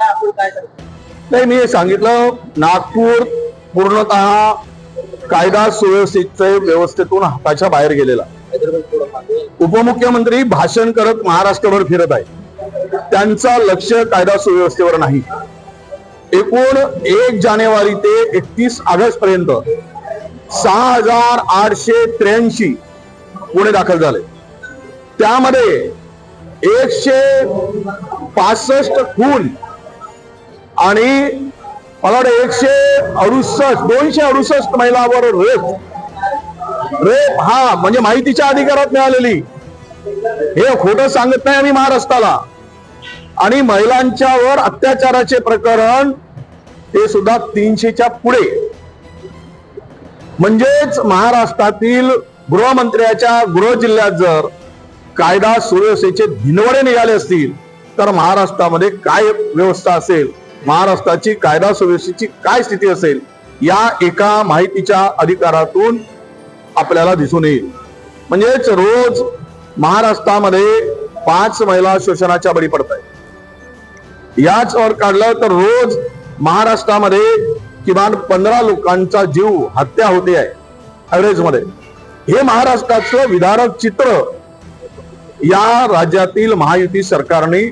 नाही मी सांगितलं नागपूर पूर्णतः कायदा सुव्यवस्थेचे व्यवस्थेतून हाताच्या बाहेर गेलेला. उपमुख्यमंत्री भाषण करत महाराष्ट्रभर फिरत आहे त्यांचा लक्ष कायदा सुव्यवस्थेवर नाही. एकूण एक जानेवारी ते एकतीस ऑगस्ट पर्यंत सहा हजार आठशे त्र्याऐंशी गुन्हे दाखल झाले. त्यामध्ये एकशे पासष्ट खून आणि मला वाटतं एकशे अडुसष्ट दोनशे अडुसष्ट महिलावर रेप. रेप हा म्हणजे माहितीच्या अधिकारात मिळालेली. हे खोटं सांगत नाही आम्ही महाराष्ट्राला. आणि महिलांच्यावर अत्याचाराचे प्रकरण ते सुद्धा तीनशेच्या पुढे. म्हणजेच महाराष्ट्रातील गृहमंत्र्याच्या गृह जिल्ह्यात जर कायदा सुव्यवस्थेचे धिनवडे निघाले असतील तर महाराष्ट्रामध्ये काय व्यवस्था असेल? महाराष्ट्राची कायदा सुव्यवस्थेची काय स्थिती असेल या एका माहितीच्या अधिकारातून आपल्याला दिसून येईल. म्हणजेच रोज महाराष्ट्रामध्ये पाच महिला शोषणाच्या बळी पडत आहेत याच वर काढलं तर रोज महाराष्ट्रामध्ये किमान पंधरा लोकांचा जीव हत्या होते आहे ऍव्हरेज हे महाराष्ट्राचं विधारक चित्र या राज्यातील महायुती सरकारने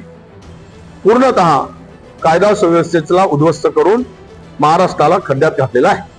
पूर्णतः कायदा सुव्यवस्थेला उद्ध्वस्त करून महाराष्ट्राला खड्ड्यात घातलेला आहे.